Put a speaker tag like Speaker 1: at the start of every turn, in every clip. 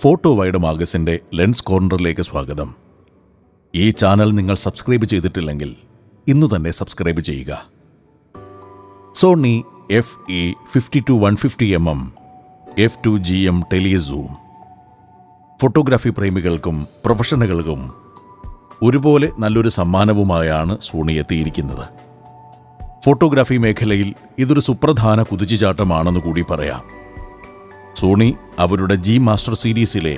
Speaker 1: Photo wide മാഗസിന്റെ lens കോർണറിലേക്ക് സ്വാഗതം. ഈ ചാനൽ നിങ്ങൾ സബ്സ്ക്രൈബ് ചെയ്തിട്ടില്ലെങ്കിൽ ഇന്നു തന്നെ സബ്സ്ക്രൈബ് ചെയ്യുക. Sony F E fifty two one fifty M M F two G M telezoom. Photography പ്രേമികൾക്കും പ്രൊഫഷണലുകൾക്കും ഒരുപോലെ നല്ലൊരു സമ്മാനവുമായാണ് സോണി എത്തിയിരിക്കുന്നത്. ഫോട്ടോഗ്രാഫി മേഖലയിൽ ഇതൊരു സുപ്രധാന കുതിച്ചുചാട്ടമാണെന്ന് കൂടി പറയാം. സോണി അവരുടെ ജി മാസ്റ്റർ സീരീസിലെ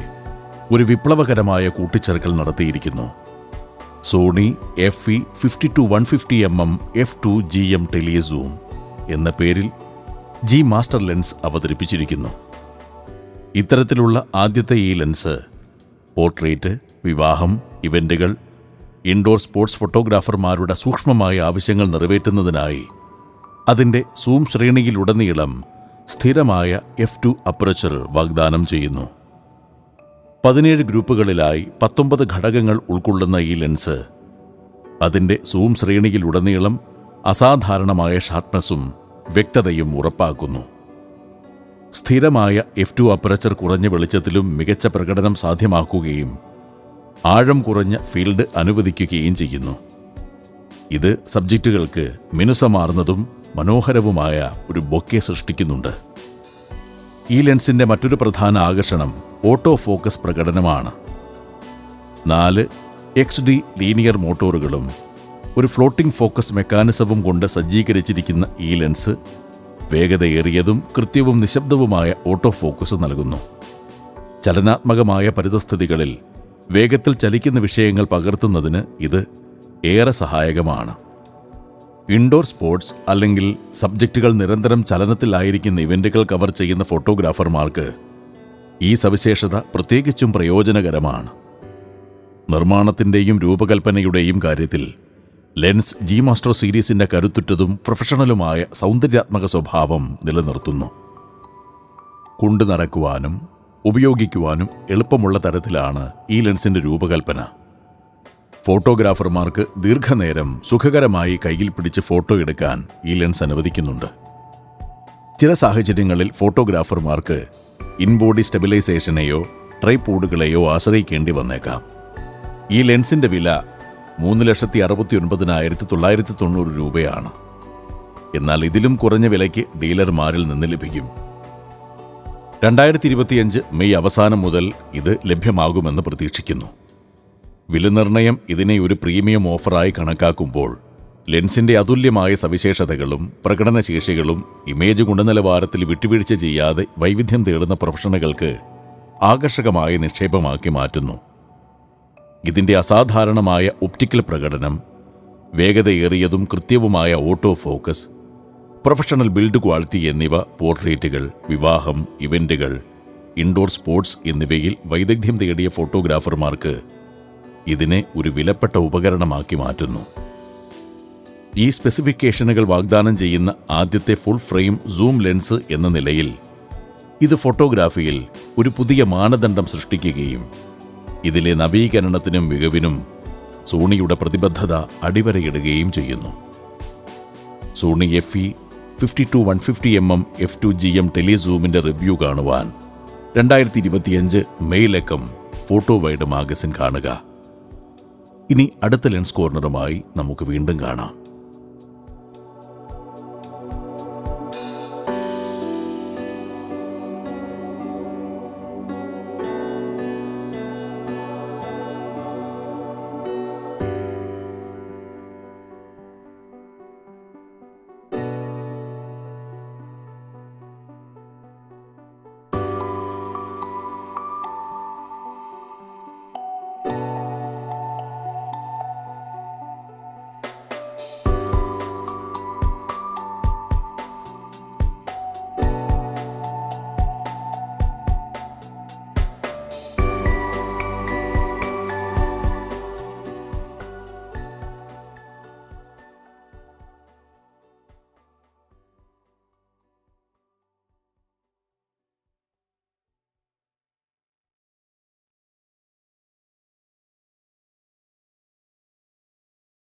Speaker 1: ഒരു വിപ്ലവകരമായ കൂട്ടിച്ചേർക്കൽ നടത്തിയിരിക്കുന്നു. Sony F E fifty two one fifty M M F two G M telezoom എന്ന പേരിൽ ജി മാസ്റ്റർ ലെൻസ് അവതരിപ്പിച്ചിരിക്കുന്നു. ഇത്തരത്തിലുള്ള ആദ്യത്തെ ഈ ലെൻസ് പോർട്രേറ്റ് വിവാഹം ഇവന്റുകൾ ഇൻഡോർ സ്പോർട്സ് ഫോട്ടോഗ്രാഫർമാരുടെ സൂക്ഷ്മമായ ആവശ്യങ്ങൾ നിറവേറ്റുന്നതിനായി അതിന്റെ സൂം ശ്രേണിയിലുടനീളം സ്ഥിരമായ എഫ് ടു അപ്രച്ചർ വാഗ്ദാനം ചെയ്യുന്നു. പതിനേഴ് ഗ്രൂപ്പുകളിലായി പത്തൊമ്പത് ഘടകങ്ങൾ ഉൾക്കൊള്ളുന്ന ഈ ലെൻസ് അതിന്റെ സൂം ശ്രേണിയിലുടനീളം അസാധാരണമായ ഷാർപ്നെസ്സും വ്യക്തതയും ഉറപ്പാക്കുന്നു. സ്ഥിരമായ എഫ് ടു അപ്രച്ചർ കുറഞ്ഞ വെളിച്ചത്തിലും മികച്ച പ്രകടനം സാധ്യമാക്കുകയും ആഴം കുറഞ്ഞ ഫീൽഡ് അനുവദിക്കുകയും ചെയ്യുന്നു. ഇത് സബ്ജക്റ്റുകൾക്ക് മിനുസമാർന്നതും മനോഹരവുമായ ഒരു ബൊക്കെ സൃഷ്ടിക്കുന്നുണ്ട്. ഈ ലെൻസിന്റെ മറ്റൊരു പ്രധാന ആകർഷണം ഓട്ടോ ഫോക്കസ് പ്രകടനമാണ്. നാല് എക്സ് ഡി ലീനിയർ മോട്ടോറുകളും ഒരു ഫ്ലോട്ടിംഗ് ഫോക്കസ് മെക്കാനിസവും കൊണ്ട് സജ്ജീകരിച്ചിരിക്കുന്ന ഈ ലെൻസ് വേഗതയേറിയതും കൃത്യവും നിശബ്ദവുമായ ഓട്ടോ ഫോക്കസ് നൽകുന്നു. ചലനാത്മകമായ പരിതസ്ഥിതികളിൽ വേഗത്തിൽ ചലിക്കുന്ന വിഷയങ്ങൾ പകർത്തുന്നതിന് ഇത് ഏറെ സഹായകമാണ്. ഇൻഡോർ സ്പോർട്സ് അല്ലെങ്കിൽ സബ്ജക്റ്റുകൾ നിരന്തരം ചലനത്തിലായിരിക്കുന്ന ഇവന്റുകൾ കവർ ചെയ്യുന്ന ഫോട്ടോഗ്രാഫർമാർക്ക് ഈ സവിശേഷത പ്രത്യേകിച്ചും പ്രയോജനകരമാണ്. നിർമ്മാണത്തിന്റെയും രൂപകൽപ്പനയുടെയും കാര്യത്തിൽ ലെൻസ് ജി മാസ്റ്റർ സീരീസിന്റെ കരുത്തുറ്റതും പ്രൊഫഷണലുമായ സൗന്ദര്യാത്മക സ്വഭാവം നിലനിർത്തുന്നു. കൊണ്ടു നടക്കുവാനും ഉപയോഗിക്കുവാനും എളുപ്പമുള്ള തരത്തിലാണ് ഈ ലെൻസിന്റെ രൂപകൽപ്പന. ഫോട്ടോഗ്രാഫർമാർക്ക് ദീർഘനേരം സുഖകരമായി കയ്യിൽ പിടിച്ച് ഫോട്ടോ എടുക്കാൻ ഈ ലെൻസ് അനുവദിക്കുന്നുണ്ട്. ചില സാഹചര്യങ്ങളിൽ ഫോട്ടോഗ്രാഫർമാർക്ക് ഇൻബോഡി സ്റ്റെബിലൈസേഷനെയോ ട്രൈപോഡുകളെയോ ആശ്രയിക്കേണ്ടി വന്നേക്കാം. ഈ ലെൻസിന്റെ വില മൂന്ന് ലക്ഷത്തി അറുപത്തി ഒൻപതിനായിരത്തി തൊള്ളായിരത്തി തൊണ്ണൂറ് രൂപയാണ്. എന്നാൽ ഇതിലും കുറഞ്ഞ വിലയ്ക്ക് ഡീലർമാരിൽ നിന്ന് ലഭിക്കും. രണ്ടായിരത്തി ഇരുപത്തിയഞ്ച് മെയ് അവസാനം മുതൽ ഇത് ലഭ്യമാകുമെന്ന് പ്രതീക്ഷിക്കുന്നു. വിലനിർണയം ഇതിനെ ഒരു പ്രീമിയം ഓഫറായി കണക്കാക്കുമ്പോൾ ലെൻസിന്റെ അതുല്യമായ സവിശേഷതകളും പ്രകടനശേഷികളും ഇമേജ് ഗുണനിലവാരത്തിൽ വിട്ടുവീഴ്ച ചെയ്യാതെ വൈവിധ്യം തേടുന്ന പ്രൊഫഷണലുകൾക്ക് ആകർഷകമായ നിക്ഷേപമാക്കി മാറ്റുന്നു. ഇതിന്റെ അസാധാരണമായ ഒപ്റ്റിക്കൽ പ്രകടനം വേഗതയേറിയതും കൃത്യവുമായ auto focus professional build quality എന്നിവ പോർട്രേറ്റുകൾ വിവാഹം ഇവന്റുകൾ ഇൻഡോർ സ്പോർട്സ് എന്നിവയിൽ വൈദഗ്ധ്യം തേടിയ ഫോട്ടോഗ്രാഫർമാർക്ക് ഇതിനെ ഒരു വിലപ്പെട്ട ഉപകരണമാക്കി മാറ്റുന്നു. ഈ സ്പെസിഫിക്കേഷനുകൾ വാഗ്ദാനം ചെയ്യുന്ന ആദ്യത്തെ ഫുൾ ഫ്രെയിം സൂം ലെൻസ് എന്ന നിലയിൽ ഇത് ഫോട്ടോഗ്രാഫിയിൽ ഒരു പുതിയ മാനദണ്ഡം സൃഷ്ടിക്കുകയും ഇതിലെ നവീകരണത്തിനും മികവിനും സോണിയുടെ പ്രതിബദ്ധത അടിവരയിടുകയും ചെയ്യുന്നു. Sony F E fifty two one fifty M M F two G M ടെലിസൂമിന്റെ review കാണുവാൻ രണ്ടായിരത്തി ഇരുപത്തിയഞ്ച് മെയ് ലക്കം ഫോട്ടോ വൈഡ് മാഗസിൻ കാണുക. ഇനി അടുത്ത ലെൻസ് കോർണറുമായി നമുക്ക് വീണ്ടും കാണാം.